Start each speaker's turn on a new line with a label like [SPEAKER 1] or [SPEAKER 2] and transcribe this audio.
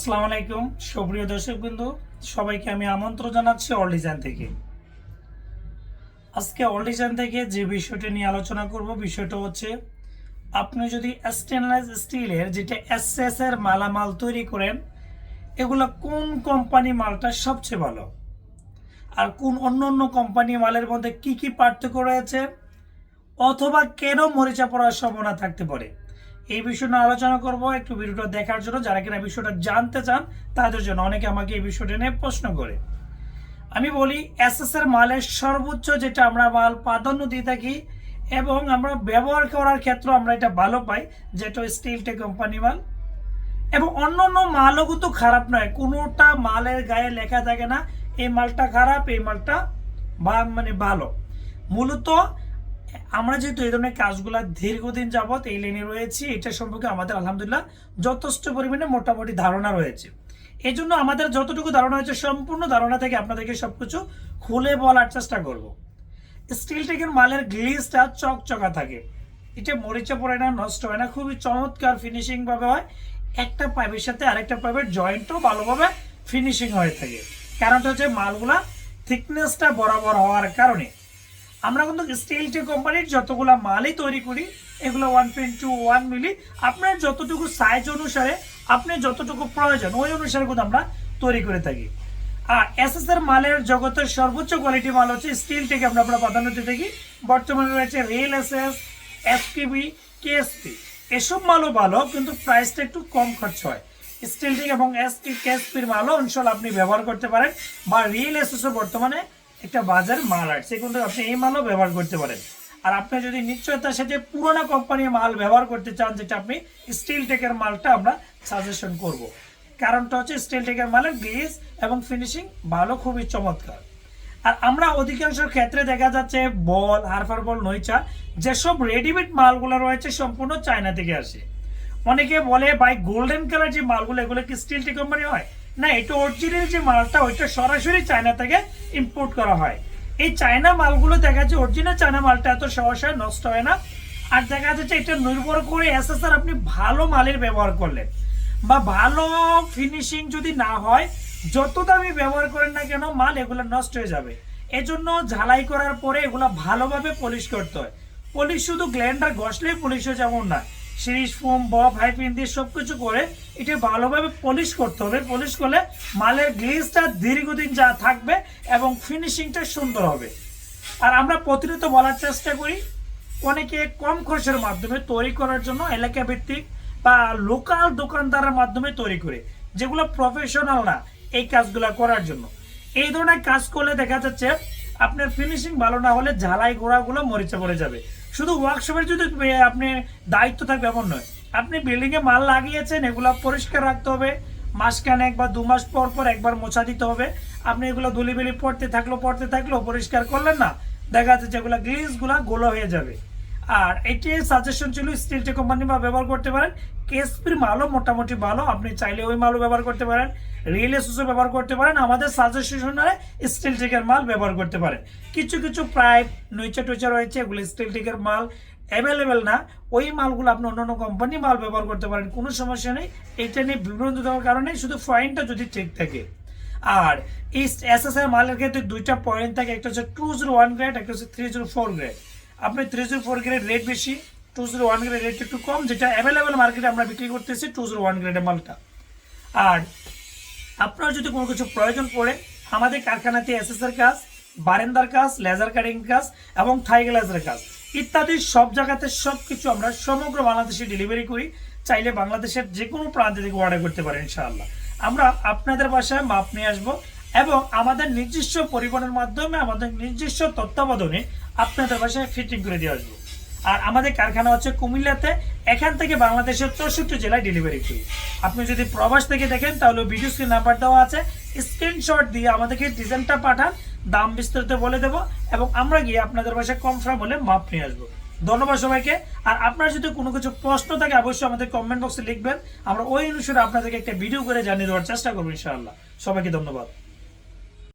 [SPEAKER 1] আসসালামু আলাইকুম। সুপ্রিয় দর্শক বিন্দু সবাইকে আমি আমন্ত্রণ জানাচ্ছি অল ডিজাইন থেকে। আজকে অল ডিজাইন থেকে যে বিষয়টি নিয়ে আলোচনা করব, বিষয়টা হচ্ছে আপনি যদি স্টেনলেস স্টিলের যেটা এসএস এর মালামাল তৈরি করেন, এগুলো কোন কোম্পানি মালটা সবচেয়ে ভালো? আর কোন অন্য অন্য কোম্পানি মালের মধ্যে কি কি পার্থক্য রয়েছে? অথবা কেন মরিচা পড়ার সম্ভাবনা থাকতে পারে? এই বিষয় নিয়ে আলোচনা করব, একটু ভিডিওটা দেখার জন্য। যারা কিনা বিষয়টা জানতে চান, তাদের জন্য অনেকে আমাকে এই বিষয়টা নিয়ে প্রশ্ন করে। আমি বলি এসএস এর মালের সর্বোচ্চ যেটা আমরা মাল প্রাধান্য দিয়ে থাকি এবং আমরা ব্যবহার করার ক্ষেত্রে আমরা এটা ভালো পাই, যেটা স্টিল টে কোম্পানি মাল। এবং অন্য অন্য মালও কিন্তু খারাপ নয়, কোনোটা মালের গায়ে লেখা থাকে না, এই মালটা খারাপ, এই মালটা বা- মানে ভালো। মূলত আমরা যেহেতু এই ধরনের কাজগুলা দীর্ঘদিন যাবৎ এই লেনে রয়েছি, এটা সম্পর্কে আমাদের আলহামদুলিল্লাহ যথেষ্ট পরিমাণে মোটামুটি ধারণা রয়েছে। এই জন্য আমাদের যতটুকু ধারণা হয়েছে, সম্পূর্ণ ধারণা থেকে আপনাদেরকে সবকিছু খুলে বলার চেষ্টা করব। স্টিল টেকের মালের গ্লিসটা চকচকা থাকে। এটা মরিচা পড়ে না, নষ্ট হয় না, খুবই চমৎকার ফিনিশিং ভাবে হয়। একটা পাইপের সাথে আরেকটা পাইপের জয়েন্টও ভালোভাবে ফিনিশিং হয়ে থাকে। কারণটা হচ্ছে মালগুলা থিকনেসটা বরাবর হওয়ার কারণে। আমরা কিন্তু স্টিল টি কোম্পানির যতগুলো মালই তৈরি করি, এগুলো one point two one milli আপনার যতটুকু সাইজ অনুসারে, আপনি যতটুকু প্রয়োজন, ওই অনুসারে কিন্তু আমরা তৈরি করে থাকি। আর এসএস এর মালের জগতের সর্বোচ্চ কোয়ালিটি মাল হচ্ছে স্টিল থেকে আমরা আমরা প্রাধান্য দিয়ে থাকি। বর্তমানে রয়েছে রেল এসএস এফটিবি কেএসপি এসব মালও ভালো, কিন্তু প্রাইসটা একটু কম খরচ হয়। স্টিল টিক এবং এসপি কেএসপির মালও অঞ্চল আপনি ব্যবহার করতে পারেন। বা রিয়েল এসএসও বর্তমানে একটা বাজার মাল আসছে কিন্তু আপনি এই মালও ব্যবহার করতে পারেন। আর আপনি যদি নিশ্চয়তার সাথে পুরোনো কোম্পানির মাল ব্যবহার করতে চান, যেটা আপনি স্টিল টেকের মালটা আমরা সাজেশন করব। কারণটা হচ্ছে স্টিল টেকের মালের গ্লেজ এবং ফিনিশিং ভালো, খুবই চমৎকার। আর আমরা অধিকাংশ ক্ষেত্রে দেখা যাচ্ছে বল, হারফার বল নইচা যেসব রেডিমেড মালগুলো রয়েছে, সম্পূর্ণ চায়না থেকে আসে। অনেকে বলে, ভাই গোল্ডেন কালার যে মালগুলো, এগুলো কি স্টিল টি কোম্পানি হয়? না, এটা অরিজিনাল যে মালটা, ওইটা সরাসরি চায়না থেকে ইম্পোর্ট করা হয়। এই চায়না মালগুলো দেখা যাচ্ছে অরিজিনাল চায়না মালটা এত সহসায় নষ্ট হয় না। আর দেখা যাচ্ছে এটা নির্ভর করে এসএসআর আপনি ভালো মালের ব্যবহার করলেন। বা ভালো ফিনিশিং যদি না হয়, যত দামি ব্যবহার করেন না কেন, মাল এগুলো নষ্ট হয়ে যাবে। এজন্য ঝালাই করার পরে এগুলো ভালোভাবে পলিশ করতে হয়। পলিশ শুধু গ্ল্যান্ডার ঘষলেই পলিশ হয়ে যেমন না সিরিজ ফোম বব হাইপিন দিয়ে সব কিছু করে এটা ভালোভাবে পলিশ করতে হবে। পলিশ করলে মালের গ্লেজটা দীর্ঘদিন যা থাকবে এবং ফিনিশিংটা সুন্দর হবে। আর আমরা প্রতিনিয়ত বলার চেষ্টা করি, অনেকে কম খরচের মাধ্যমে তৈরি করার জন্য এলাকা ভিত্তিক বা লোকাল দোকানদারের মাধ্যমে তৈরি করে, যেগুলো প্রফেশনাল না এই কাজগুলো করার জন্য। এই ধরনের কাজ করলে দেখা যাচ্ছে আপনার ফিনিশিং ভালো না হলে ঝালাই গোড়াগুলো মরিচা পড়ে যাবে। শুধু ওয়ার্কশপের যদি আপনি দায়িত্ব থাকবে এমন নয়। আপনি বিল্ডিংয়ে মাল লাগিয়েছেন, এগুলো পরিষ্কার রাখতে হবে। মাসখানে একবার দু মাস পর পর একবার মোছা দিতে হবে। আপনি এগুলো ধুলিবিলি পড়তে থাকল পড়তে থাকল, পরিষ্কার করলেন না, দেখা যাচ্ছে যেগুলো গ্লিজগুলো গোলা হয়ে যাবে। আর এটি সাজেশন ছিল স্টিল টে কোম্পানি বা ব্যবহার করতে পারেন কেএসপির মালও মোটামুটি ভালো। আপনি চাইলে ওই মালও ব্যবহার করতে পারেন। রিয়েল এসুসও ব্যবহার করতে পারেন। আমাদের সাজেশনে স্টিল টেকের মাল ব্যবহার করতে পারেন। কিছু কিছু প্রায় নইচা টুইচা রয়েছে। এগুলো স্টিল টেকের মাল অ্যাভেলেবেল না। ওই মালগুলো আপনি অন্য অন্য কোম্পানি মাল ব্যবহার করতে পারেন। কোনো সমস্যা নেই। এইটা নিয়ে বিভ্রান্ত দেওয়ার কারণে শুধু পয়েন্টটা যদি ঠিক থাকে। আর এই এস এস মালের ক্ষেত্রে দুইটা পয়েন্ট থাকে। একটা হচ্ছে টু জিরো ওয়ান গ্রেড একটা হচ্ছে থ্রি জিরো ফোর গ্রেড আপনি three zero four grade rate বেশি two zero one grade rate একটু কম, যেটা অ্যাভেলেবেল মার্কেটে আমরা বিক্রি করতেছি টু জিরো ওয়ান গ্রেডের মালটা। আর আপনার যদি কোনো কিছু প্রয়োজন পড়ে, আমাদের কারখানাতে এসএসের কাজ, বারেন্দার কাজ লেজার কাটিং কাজ এবং থাই গ্লাসের কাজ, ইত্যাদি সব জায়গাতে সব কিছু আমরা সমগ্র বাংলাদেশে ডেলিভারি করি। চাইলে বাংলাদেশের যে কোনো প্রান্ত থেকে অর্ডার করতে পারেন ইনশাআল্লাহ। আমরা আপনাদের বাসায় মাপ নিয়ে আসব এবং আমাদের নিজস্ব পরিবহনের মাধ্যমে আমাদের নিজস্ব তত্ত্বাবধানে আপনাদের বাসায় ফিটিং করে দিয়ে আসব। আর আমাদের কারখানা হচ্ছে কুমিল্লাতে, এখান থেকে বাংলাদেশের চৌষট্টি জেলায় ডেলিভারি করি আপনি যদি প্রবাস থেকে দেখেন, তাহলে ভিডিও স্ক্রিন নাম্বার দেওয়া আছে। স্ক্রিনশট দিয়ে আমাদেরকে ডিজাইনটা পাঠান, দাম বিস্তারিত বলে দেব এবং আমরা গিয়ে আপনাদের বাসায় কনফার্ম হলে মাপ নিয়ে আসব। ধন্যবাদ সবাইকে। আর আপনার যদি কোনো কিছু প্রশ্ন থাকে, অবশ্যই আমাদের কমেন্ট বক্সে লিখবেন। আমরা ওই অনুসারে আপনাদেরকে একটা ভিডিও করে জানিয়ে দেওয়ার চেষ্টা করব, ইনশাআল্লাহ। সবাইকে ধন্যবাদ।